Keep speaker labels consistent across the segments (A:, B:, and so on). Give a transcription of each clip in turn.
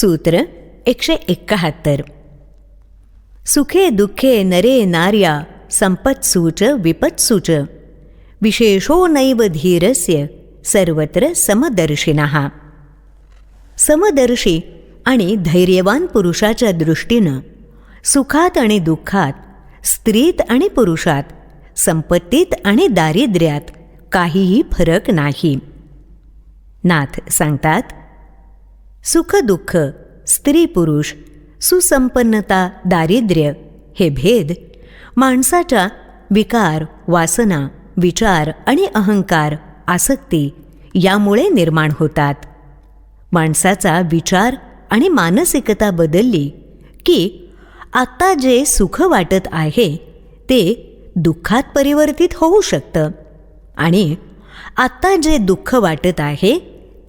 A: सूत्र एकशे एक्काहत्तर सुखे दुःखे नरे नार्या संपत्सूच विपत्सूच विशेषो नैव धीरस्य सर्वत्र समदर्शिनः समदर्शी आणि धैर्यवान पुरुषाच्या दृष्टीनं सुखात आणि दुःखात स्त्रीत आणि पुरुषात संपत्तीत आणि दारिद्र्यात काहीही फरक नाही नाथ सांगतात सुखदुःख स्त्री पुरुष सुसंपन्नता दारिद्र्य हे भेद माणसाच्या विकार वासना विचार आणि अहंकार आसक्ती यामुळे निर्माण होतात. माणसाचा विचार आणि मानसिकता बदलली की आत्ता जे सुख वाटत आहे ते दुःखात परिवर्तित होऊ शकतं. आणि आत्ता जे दुःख वाटत आहे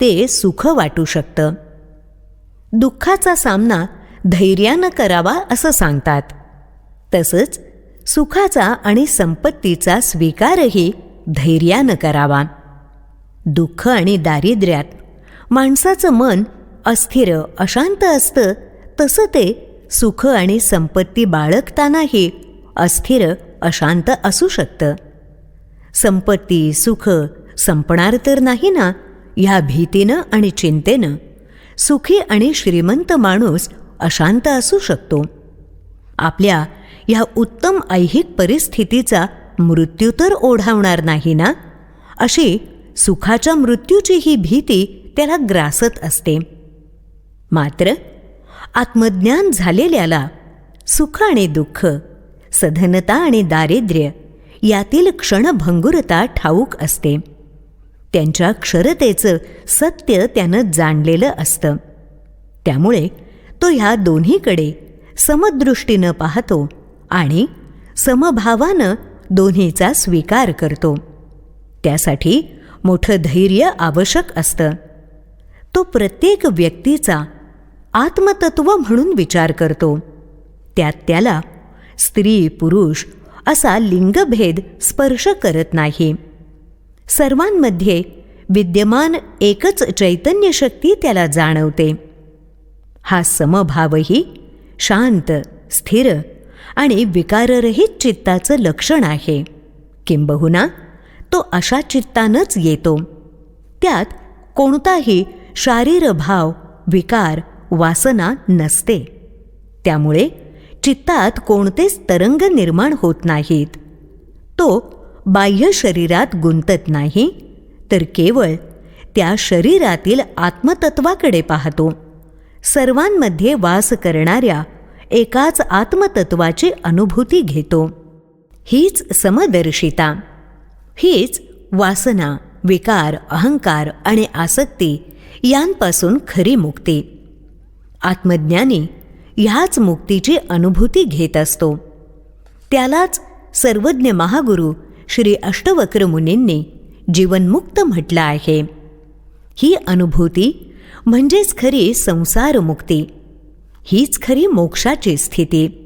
A: ते सुख वाटू शकतं. दुःखाचा सामना धैर्यानं करावा असं सांगतात. तसंच सुखाचा आणि संपत्तीचा स्वीकारही धैर्यानं करावा. दुःख आणि दारिद्र्यात माणसाचं मन अस्थिर अशांत असतं तसं ते सुख आणि संपत्ती बाळगतानाही अस्थिर अशांत असू शकतं. संपत्ती सुख संपणार तर नाही ना ह्या भीतीनं आणि चिंतेनं. सुखी आणि श्रीमंत माणूस अशांत असू शकतो. आपल्या ह्या उत्तम ऐहिक परिस्थितीचा मृत्यू तर ओढावणार नाही ना? अशी सुखाच्या मृत्यूची ही भीती त्याला ग्रासत असते. मात्र आत्मज्ञान झालेल्याला सुख आणि दुःख सधनता आणि दारिद्र्य यातील क्षणभंगुरता ठाऊक असते. त्यांच्या क्षरतेचं सत्य त्यानं जाणलेलं असतं. त्यामुळे तो ह्या दोन्हीकडे समदृष्टीनं पाहतो आणि समभावानं दोन्हीचा स्वीकार करतो. त्यासाठी मोठं धैर्य आवश्यक असतं. तो प्रत्येक व्यक्तीचा आत्मतत्व म्हणून विचार करतो. त्यात त्याला स्त्री पुरुष असा लिंगभेद स्पर्श करत नाही. सर्वांमध्ये विद्यमान एकच चैतन्य शक्ती त्याला जाणवते. हा समभावही शांत स्थिर आणि विकाररहित चित्ताचं लक्षण आहे. किंबहुना तो अशा चित्तानंच येतो. त्यात कोणताही शारीरभाव विकार वासना नसते. त्यामुळे चित्तात कोणतेच तरंग निर्माण होत नाहीत. तो बाह्य शरीरात गुंतत नाही तर केवळ त्या शरीरातील आत्मतत्वाकडे पाहतो. सर्वांमध्ये वास करणाऱ्या एकाच आत्मतत्वाची अनुभूती घेतो. हीच समदर्शिता. हीच वासना विकार अहंकार आणि आसक्ती यांपासून खरी मुक्ती. आत्मज्ञानी ह्याच मुक्तीची अनुभूती घेत असतो. त्यालाच सर्वज्ञ महागुरू श्री अष्टवक्र मुनींनी जीवनमुक्त म्हटलं आहे. ही अनुभूती म्हणजेच खरी संसारमुक्ती हीच खरी मोक्षाची स्थिती.